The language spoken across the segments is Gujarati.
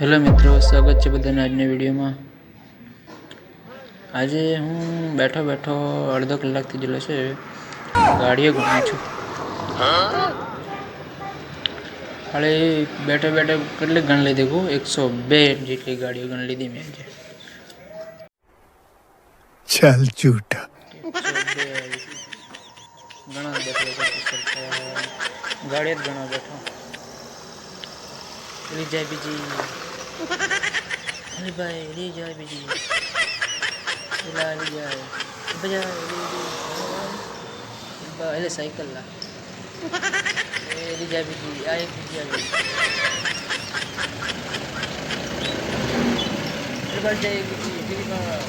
હેલો મિત્રો સ્વાગત છે બધાને આજના વિડીયોમાં. આજે હું બેઠો બેઠો અડધો કલાકથી જેલો છે. ગાડીઓ ઘણું છું. હવે બેઠો બેઠો કેટલી ગણ લીધી હું એકસો બે જેટલી ગાડીઓ ગણ લીધી મેં આજે. ચાલ જૂઠા. ઘણા બેઠો ગાડી જ ઘણો બેઠો. બીજા બીજી. Ali bhai, ali jai biji. Ila ali jai. Apa jai? Ali jai. Ba, ali cycle lah. Ini ali jai biji. Ali biji ali. Ali bhai jai biji. Jadi lah.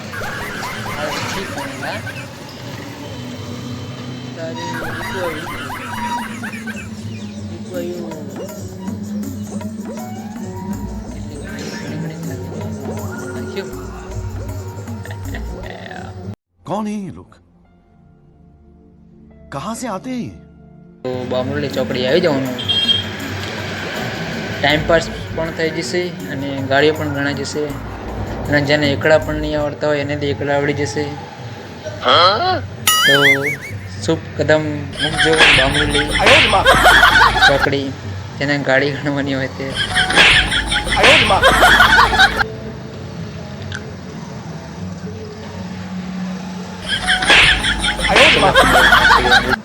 Dari itu ali. कौन है ये लोग कहां से आते हैं ये? તો બામરોલી ચોકડી આવી જવાનું ટાઈમ પાસ પણ થઈ જશે અને ગાડીઓ પણ ગણાઈ જશે અને જેને એકડા પણ નહીં આવડતા હોય એને બી એકડા આવડી જશે તો શુભ કદમ મૂકજો બામરોલી ચોકડી જેને ગાડી ગણવાની હોય તે 哈哈哈哈